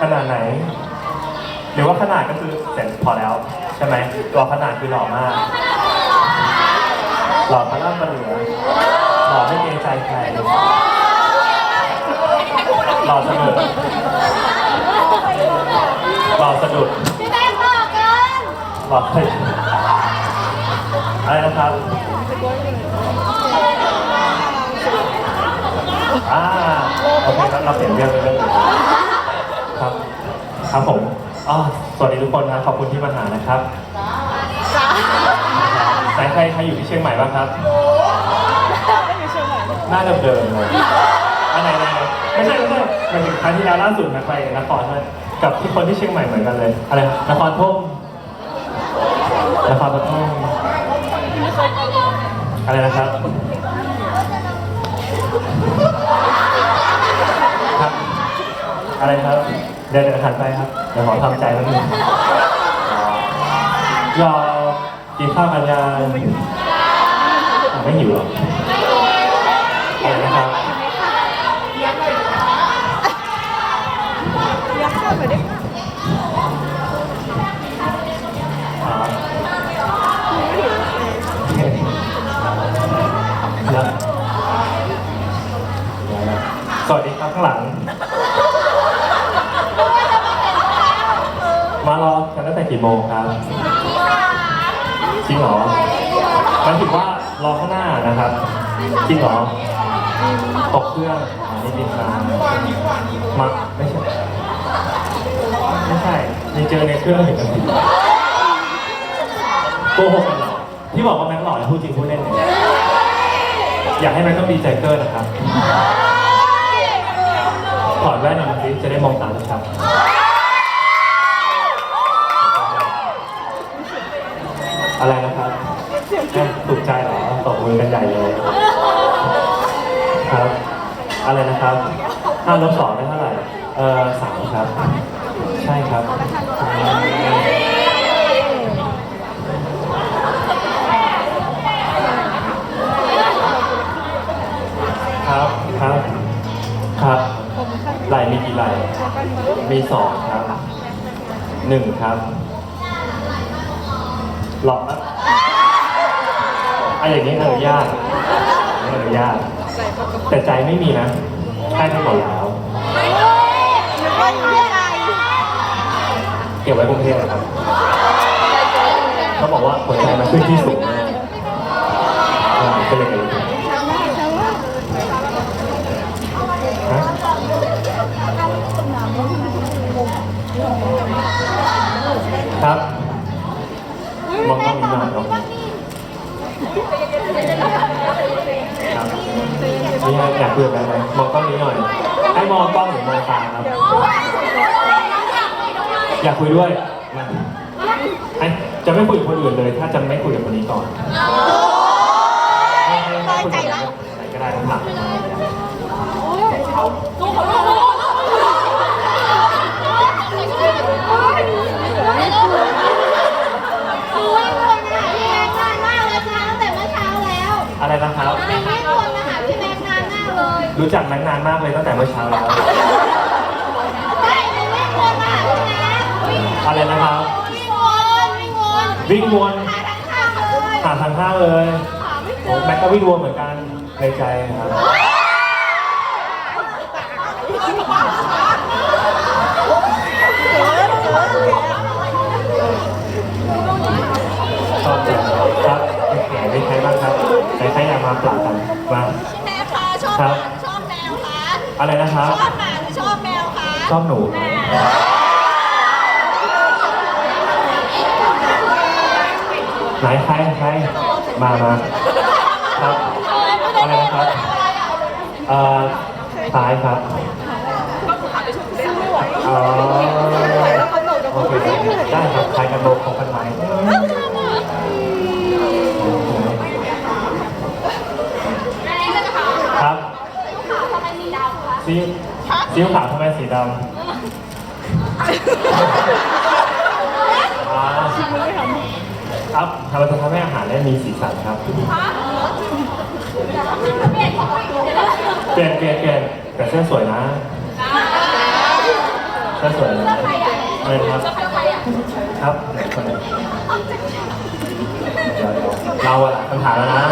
ขนาดไหน หรือว่าขนาดก็คือเสร็จพอแล้ว ใช่ไหมตัวขนาดคือหล่อมาก หล่อพระราชเหลือหล่อไม่เกรงใจใครหล่อสะดุดหล่อสะดุดพี่แบงค์บอกกันหล่อเลยอะไรนะครับอ่าโอเคครับเราเปลี่ยนเรื่องไปเรื่องอื่น ครับผมอ๋อสวัสดีทุกคนนะขอบคุณที่มาหานะครับใครใครใครอยู่ที่เชียงใหม่บ้างครับหน้าเดิมๆเลยอันไหนไหนไม่ใช่ไม่ใช่หมายถึงครั้งที่แล้วล่าสุดนะไปนครใช่ไหมกับที่คนที่เชียงใหม่เหมือนกันเลย อะไรนครธมนครปฐมอะไรนะครับครับ อะไรครับ เดี๋ยวเดี๋ยวหันไปครับ เดี๋ยวขอทำใจแป๊บนึงรอกินข้าวกันยังอะไม่หิวหรออะไรนะครับครับสวัสดีครับข้างหลัง มารอ กี่โมงครับจริงเหรอหมันถือว่ารอข้างหน้านะครับจริงเหรอตกเครื่องอ่านี่บินมามาไม่ใช่ไม่ใช่ยังเจอในเครื่องอยู่กันโกหกเหรอที่บอกว่าแม็กหล่อพูดจริงพูดเล่นอยากให้แม็กต้องดีใจเกินนะครับถอดแว่นออกมาสิจะได้มองตาชัด อะไรนะครับแค่ถูกใจเหรอตบมือกันใหญ่เลยครับ อะไรนะครับห้าลบสองได้เท่าไหร่ เออสามครับ ใช่ครับ ครับ ครับ ครับไหลมีกี่ไหลมีสองครับหนึ่งครับ หลอกนะอะอย่างนี้อนุญาตอนุญาต แต่ใจไม่มีนะใช่ทั้งหมดแล้วเก็บไว้กรุงเทพครับเขาบอกว่าหัวใจมันขึ้นที่สูงมากอ่าก็เลยเก็บ อยากคุยกับอะไรไหมมองกล้องนี้หน่อย ให้มองกล้องหรือมองตาครับ อยากคุยด้วยมาไอ้จะไม่คุยกับคนอื่นเลย ถ้าจะไม่คุยกับคนนี้ก่อนให้ให้ให้คุยกับไหนก็ได้ทั้งหลังอะไรนะครับ รู้จักแม็กนานมากเลยตั้งแต่เมื่อเช้าแล้วอะไรนะครับ วิ่งวนหาทางข้างเลยโอ้แม็กก็วิ่งวนเหมือนกันในใจครับชอบจังครับโอเคไม่ใครบ้างครับใครใครอยากมาปราบกันมาครับชอบแมวคะ อะไรนะครับชอบหมาหรือชอบแมวคะชอบหนู ไหนใครใครมามาครับ อะไรนะครับเอ่อซ้ายครับอ๋อโอเคได้ครับใครกันโลกของกันไหม ซีอิ๊วขาวทำไมสีดำอ่าครับทำไมจะทำให้อาหารได้มีสีสันครับ เปลี่ยนเปลี่ยนเปลี่ยนแต่เสื้อสวยนะก็สวยนะอะไรนะครับครับคนไหนเดี๋ยวๆเราอะคำถามแล้วนะ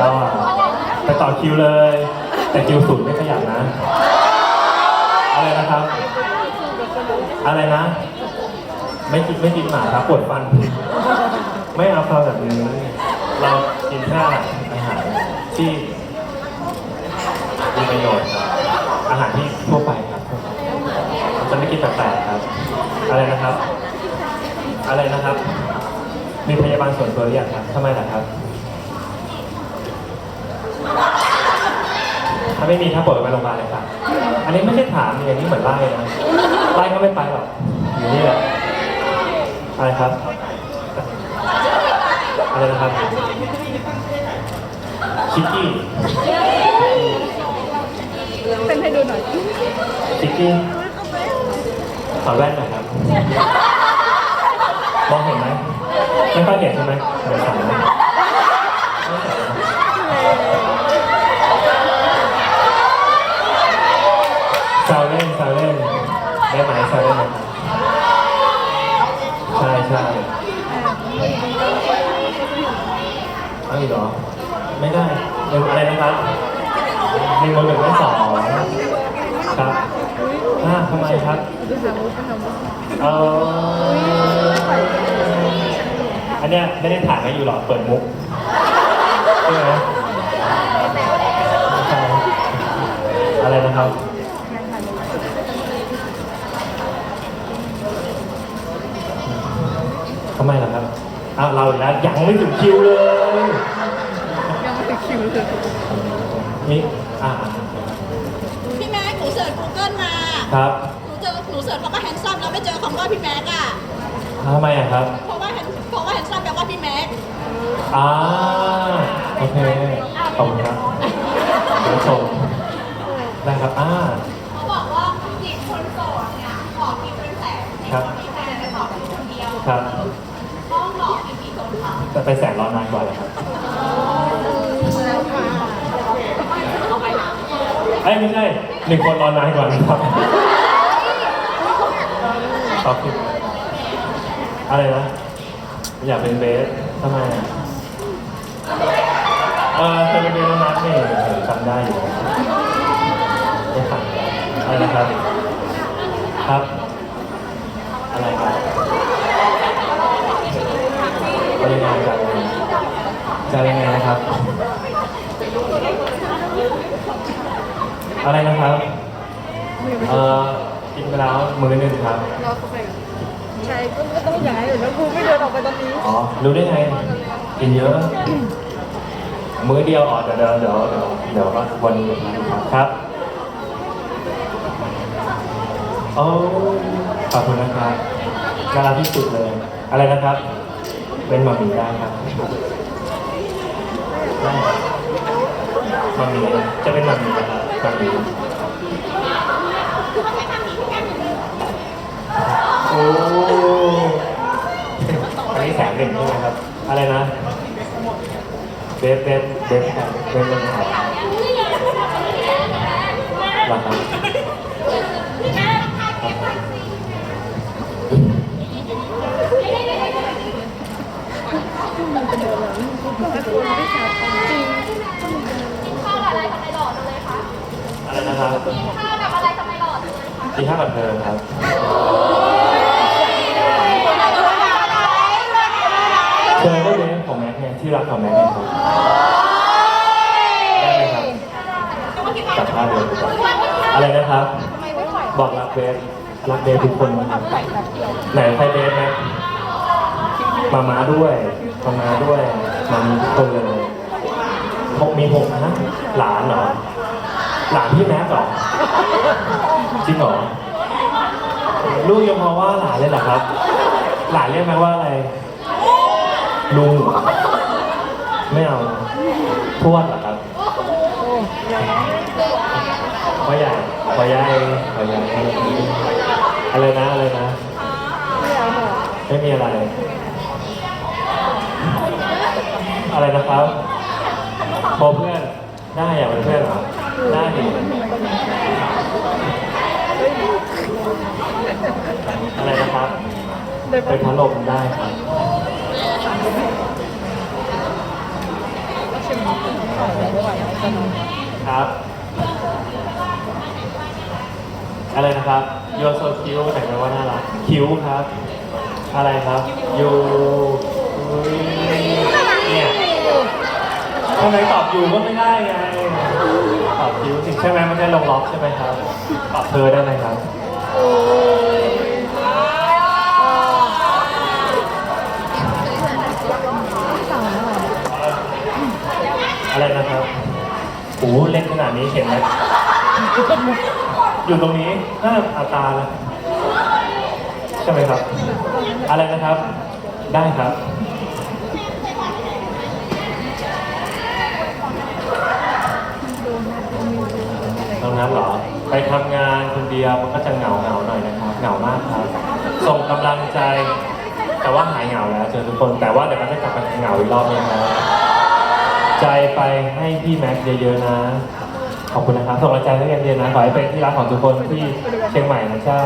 เราอะไปต่อคิวเลย แต่คิวสูตรไม่ขยับนะ อะไรนะครับ อะไรนะ ไม่กินไม่กินหมาครับปวดฟัน ไม่เอาควาแบบนี้ เรากินแค่อาหารที่มีประโยชน์ครับอาหารที่ทั่วไปครับจะไม่กินแปลกๆครับ อะไรนะครับ อะไรนะครับ มีพยาบาลส่วนตัวหรือยังครับทำไมล่ะครับ ถ้าไม่มีถ้าปวดไปโรงพยาบาลเลยครับอันนี้ไม่ใช่ถามอย่างนี้เหมือนไล่นะไล่ก็ไม่ไปหรอกอยู่นี่แหละอะไรครับอะไรนะครับชิคกี้เป็นให้ดูหน่อยชิคกี้ขอแว่นหน่อยครับมองเห็นไหมไม่ค่อยเห็นใช่ไหมเดี๋ยวสั่งนะไม่ใส่นะแซวเล่นแซวเล่น ได้ไหมแซวเล่ไหมใช่ใช่เอาอีกเหรอ ไม่ได้หนึ่งอะไรนะครับหนึ่งบนหนึ่งได้สองครับอ่าทำไมครับเอออันเนี้ยไม่ได้ถ่ายให้อยู่หรอกเปิดมุกใช่ไหมอะไรนะครับ ทำไมล่ะครับอ้าวเราอีกแล้วยังไม่ถึงคิวเลย ยังไม่ถึงคิวเลยนี่อ่าพี่แม็กหนูเสิร์ช Google มา ครับ หนูเจอหนูเสิร์ชคำว่าแฮนซัมแล้วไม่เจอคำว่าพี่แม็กอะทำไมอะครับ เพราะว่าแฮนเพราะว่าแฮนซัมแปลว่าพี่แม็กอ่าโอเคขอบคุณครับเดี๋ยวชมได้ครับอ่าเขาบอกว่าจิตคนโสดเนี่ยขอกินเป็นแสน ครับ มีแฟนแต่ขอเป็นคนเดียว ครับ ต้องหลอกกินกี่ คนคะจะไปแสนรอนานกว่าเลยครับเอ้ยไม่ใช่หนึ่งคนรอนานกว่านะครับตอบผิดอะไรนะอยากเป็นเบสทำไมอะเออเคยเป็นเบสแล้วนัดนี่จำได้อยู่ไม่ขัดอะไรนะครับครับ อะไรครับ จะยังไงจะยังไงจะยังไงนะครับ อะไรนะครับเอ่อกินไปแล้วมื้อหนึงครับรอเขาไปใช่ก็ต้องอย่างนั้นอยู่แล้วกูไม่เดินออกไปตอนนี้อ๋อ รู้ได้ไง กินเยอะ มื้อเดียวอ๋อเดี๋ยวเดี๋ยวเดี๋ยวเดี๋ยวเดี๋ยวก็วันหนึ่งนะครับครับโอ้ขอบคุณนะครับน่ารักที่สุดเลย อะไรนะครับ เป็นหมามีได้ครับได้หมามีจะเป็นหมามีนะครับหมามีโอ้อันนี้แสนหนึ่งใช่ไหมครับ อะไรนะเบฟเบฟเบฟครับเบฟเป็นครับราคา อะไรจำไม่หลอดเลยคะอะไรนะครับข้าวกับอะไรทำไมหลอดเลยคะกินข้าวกับเธอครับเธอก็เบฟของแม็กเนี่ยที่รักของแม็กเนี่ยครับได้ไหมครับจับท่าเดียวอะไรนะครับ บอกรักเบฟรักเบฟทุกคนนะครับไหนใครเบฟนะมาม้าด้วยมาม้าด้วย มามีทุกคนเลยหกมีหกนะหลานเหรอ หลานพี่แม็กเหรอ จริงเหรอ ลูกยังมองว่าหลานเลยเหรอครับ หลานเรียกแม็กว่าอะไร ลุงเหรอไม่เอา ทวดเหรอครับพ่อใหญ่พ่อใหญ่พ่อใหญ่อะไรนะ อะไรนะ ไม่มีอะไร อะไรนะครับโบเพื่อนได้อยากเป็นเพื่อนเหรอได้ดิอะไรนะครับเป็นพัดลมได้ครับครับ อะไรนะครับ You're so cute แต่งว่าน่ารักคิ้วครับ อะไรครับ You อุ๊ยเนี่ย ทำไมตอบอยู่ก็ไม่ได้ไง ตอบคิวสิใช่ไหมไม่ได้ลงล็อกใช่ไหมครับตอบเธอได้ไหมครับ อะไรนะครับโอ้เล็กขนาดนี้เห็นไหมอยู่ตรงนี้น่าอาตาเลยใช่ไหมครับ อะไรนะครับ ได้ครับ รงนั้นเหรอ ไปทำงานคนเดียวมันก็จะเหงาเหงาๆหน่อยนะครับเหงามากครับ ส่งกำลังใจ แต่ว่าหายเหงาแล้วเจอทุกคน แต่ว่าเดี๋ยวมันจะกลับมาเหงาอีกรอบนึงนะใจไปให้พี่แม็กซ์เยอะๆนะขอบคุณนะครับส่งกำลังใจให้กันเยอะนะ ขอให้เป็นที่รักของทุกคนที่เชียงใหม่นะเจ้า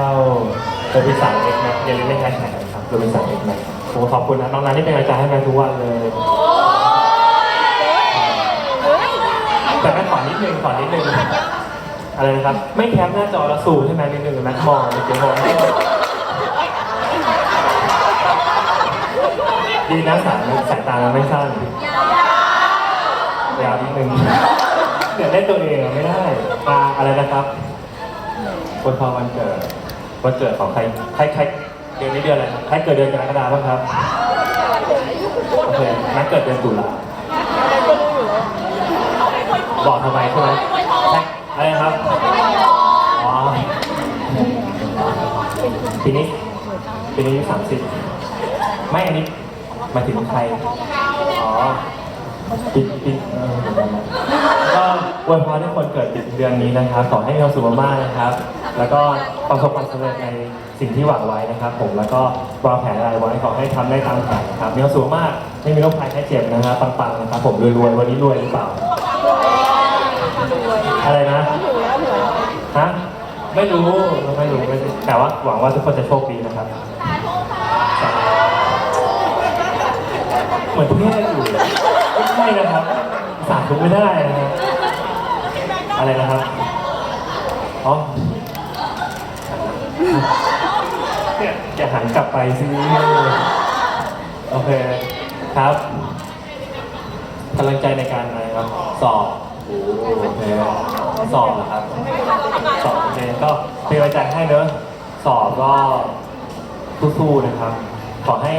โรบินสันเอ็กแม็กซ์อย่าลืมเล่นแฮชแท็กนะครับโรบินสันเอ็กแม็กซ์โอ้ขอบคุณนะน้องนันที่เป็นกำลังใจให้แม็กซ์ทุกวันเลย แต่แม่ขอนิดนึงขอนิดนึง อะไรนะครับ ไม่แคปหน้าจอแล้วสูใช่ไหมนิดนึงแม็กซ์มองเดี๋ยวมองดีนะสายสายตาเราไม่สั้นยาวนิดนึงเดี๋ยวได้ตัวเองอะไม่ได้มาอะไรนะครับวันพอวันเกิดวันเกิดของใครใครใครเดือนนี้เดือนอะไรครับใครเกิดเดือนกรกฎาคมบ้างครับโอเคนักเกิดเดือนตุลาบอกทำไมใช่ไหมใช่อะไรนะครับอ๋อปีนี้ ปีนี้สามสิบไม่อันนี้หมายถึงใครอ๋อปิดปิดเออก็อวยพรให้คนเกิดปิดเดือนนี้นะครับขอให้มีความสุขมากๆนะครับ แล้วก็ประสบความสำเร็จในสิ่งที่หวังไว้นะครับ ผมแล้วก็วางแผนอะไรไว้ขอให้ทำได้ตามแผนนะครับมีความสุขมากไม่มีโรคภัยแค่เจ็บนะครับปังๆนะครับ ผมรวยๆวันนี้รวยหรือเปล่า อะไรนะฮะไม่รู้ไม่รู้ไม่รู้แต่ว่าหวังว่าทุกคนจะโชคดีนะครับ เหมือนเทศอยู่ไม่ใช่นะครับ สาธุไม่ได้นะครับอะไรนะครับอ๋อเนี่ยอย่าหันกลับไปซิโอเคครับกำลังใจในการอะไรครับ สอบโอ้โอเคสอบนะครับ สอบโอเคก็เป็นกำลังใจให้เนอะสอบก็สู้ๆนะครับ ขอให้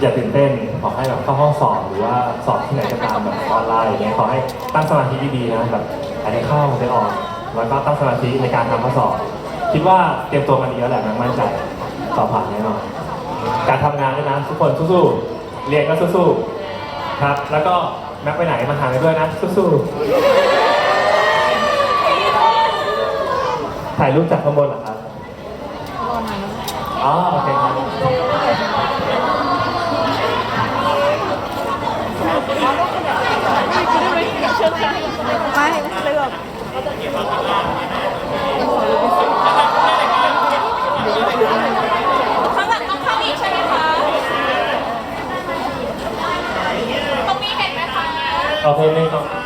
อย่าตื่นเต้นขอให้แบบเข้าห้องสอบหรือว่าสอบที่ไหนก็ตามแบบออนไลน์อย่างเงี้ยขอให้ตั้งสมาธิดีๆนะแบบอันนี้เข้าได้ออก แล้วก็ตั้งสมาธิในการทำข้อสอบ คิดว่าเตรียมตัวมาดีแล้วแหละแม็กมั่นใจสอบผ่านแน่นอนการทำงานด้วยนะทุกคนสู้ๆเรียนก็สู้ๆครับ แล้วก็แม็กไปไหนมาหากันด้วยนะสู้ๆถ่ายรูปจากข้างบนเหรอครับอ๋อโอเคครับ ไม่เลือกข้างหลังต้องข้างนี้ใช่ไหมคะ ตรงนี้เห็นไหมคะโอเคหนึ่ง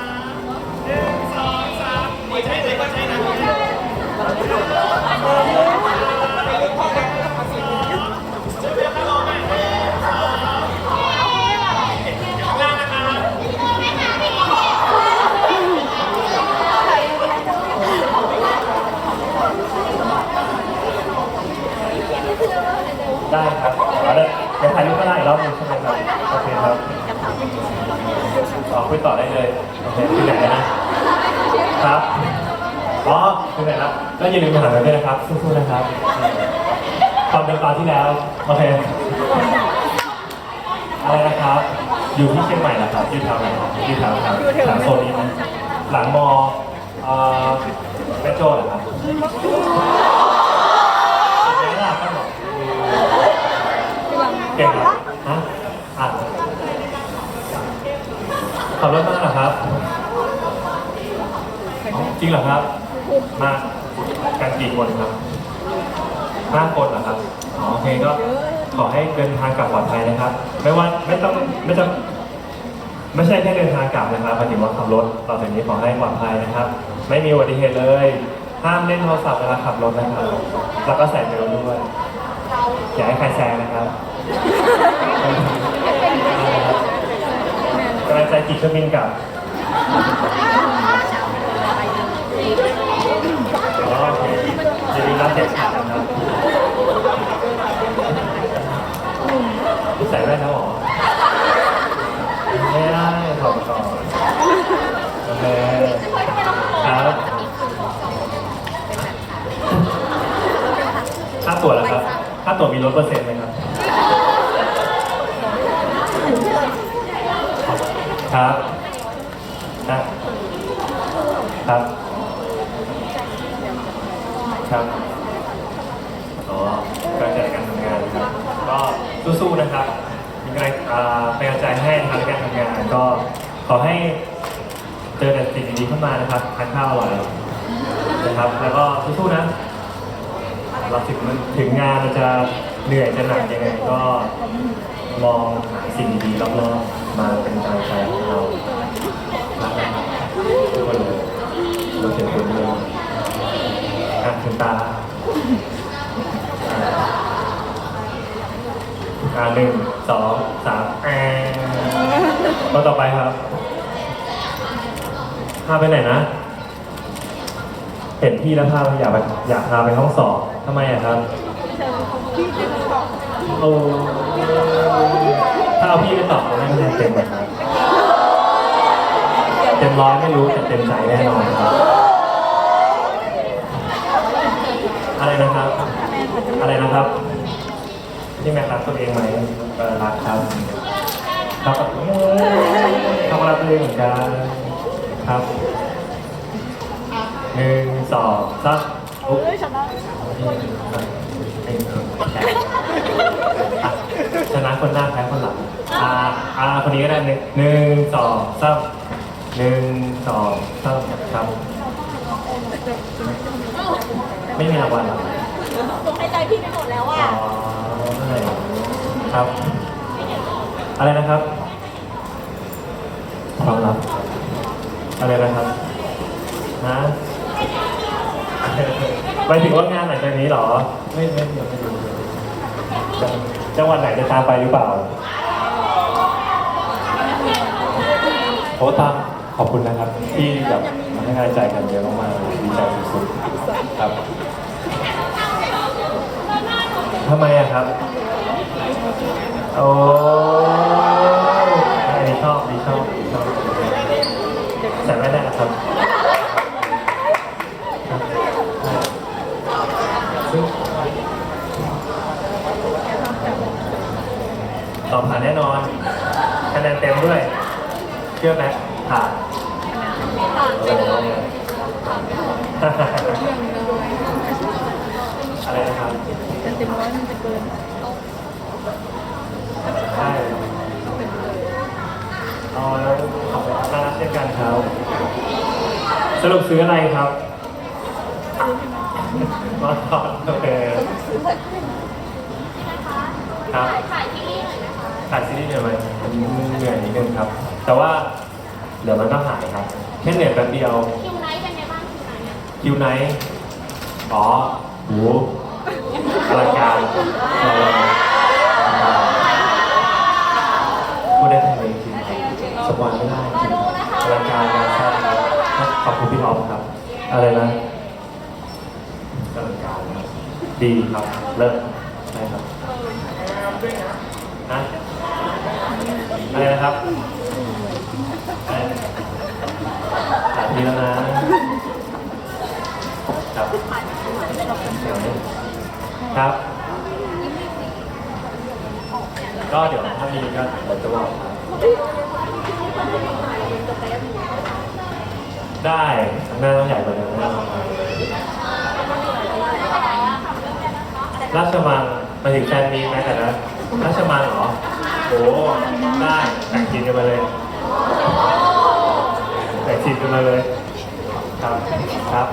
อ๋อคุยต่อได้เลยโอเคที่ไหนนะครับอ๋อที่ไหนครับก็อย่าลืมมาหาเราด้วยนะครับสู้ๆนะครับตอนเดิมตอนที่แล้วโอเคอะไรนะครับ อยู่ที่เชียงใหม่นะครับอยู่แถวไหนอยู่แถวแถวแถวโซนนี้ไหมหลังมอเอ่อแม่โจ้เหรอครับเห็นไหมล่ะก็บอกเก่งเหรอฮะอะ ขับรถมาเหรอครับ จริงเหรอครับ มากันกี่คนครับห้าคนเหรอครับอ๋อโอเคก็ขอให้เดินทางกลับปลอดภัยนะครับ ไม่ว่าไม่ต้องไม่ต้องไม่ใช่แค่เดินทางกลับนะครับหมายถึงว่าขับรถต่อจากนี้ขอให้ปลอดภัยนะครับ ไม่มีอุบัติเหตุเลย ห้ามเล่นโทรศัพท์เวลาขับรถนะครับ แล้วก็ใส่เบลด้วย อย่าให้ใครแซงนะครับำลังใจจิตเครื่องบินกลับอ๋อโอเคอย่าลืมรับเด็ดขาดนะครับใส่แว่นแล้วเหรอไม่ได้ถอดก่อนโอเคครับค่าตั๋วแล้วครับค่าตั๋วมีลดเปอร์เซ็นต์ไหมครับ ครับครับครับ ครับอ๋อกำลังใจในการทำงานครับ ก็สู้ๆนะครับมีกำลังอ่าเป็นกำลังใจให้นะครับในการทำงานก็ขอให้เจอแต่สิ่งดีๆเข้ามานะครับทานข้าวอร่อยนะครับ แล้วก็สู้ๆนะเราถึงมันถึงงานมันจะ เหนื่อยจะหนักยังไงก็มองหาสิ่งดีๆรอบๆมาเป็นกำลังใจให้เรารักนะครับทุกคนเลยเราเสียคนเดียวอะคุณตาอ่าหนึ่งสองสามแอนตัวต่อไปครับพาไปไหนนะ เห็นพี่แล้วพาอยากไปอยากพาไปห้องสอบทำไมอะครับ โอ้ถ้าเอาพี่ไปตอบก็ไม่ได้เต็มหรอกครับเต็มร้อยไม่รู้แต่เต็มใจแน่นอนครับ อะไรนะครับ อะไรนะครับนี่แม่รักตัวเองไหมเออรักครับครับเขาก็รักตัวเองเหมือนกันครับหนึ่งสองสามอุ๊บอะ ชนะคนหน้าแพ้คนหลังอ่าอ่าคนนี้ก็ได้หนึ่งหนึ่งสองสามหนึ่งสองสามครับไม่มีรางวัลเหรอตกใจพี่ไปหมดแล้วอ๋อะอใช่ครับ อะไรนะครับความลับอะไรนะครับฮะไปถึงว่างานหลังจากนี้เหรอ ไม่ไม่เดี๋ยวไม่ดู จังหวัดไหนจะตามไปหรือเปล่าโอ้ตามขอบคุณนะครับ ที่แบบมาให้กำลังใจกันเยอะมากๆดีใจสุดๆครับทำไมอะครับ โอ้ยอันนี้ชอบดีชอบดีชอบใส่ไม่ได้นะครับซึ่ง ตอบผ่านแน่นอนคะแนนเต็มด้วย เชื่อไหมผ่านอะไรนะครับแต่เต็มร้อยมันจะเกินใช่เอาแล้วขอบคุณน่ารักเช่นกันครับ สรุปซื้ออะไรครับมาก่อนโอเคครับ ถ่ายที่นี่หน่อยนะคะถ่ายซีรีส์เหนื่อยไหมเหนื่อยนิดนึงครับ แต่ว่าเดี๋ยวมันก็หายครับ แค่เหนื่อยแป๊บเดียว คิวไนท์เป็นไงบ้างคิวไนท์อะคิวไนท์อ๋อโหอลังการเออพูดได้แค่นี้จริงๆสปอยไม่ได้จริงอลังการงานสร้างครับขอบคุณพี่ออฟครับ อะไรนะอลังการนะครับดีครับ เลิศใช่ครับฮะ อะไรนะครับสามทีแล้วนะครับครับ ก็เดี๋ยวถ้ามีก็เดี๋ยวจะบอกครับได้หน้าต้องใหญ่กว่าเดิมแน่นอนครับราชมังมาถึงแฟนมีไหมแต่นะราชมังเหรอ โอ้ได้แต่งทีมกันมาเลยแต่งทีมกันมาเลย ครับ ครับ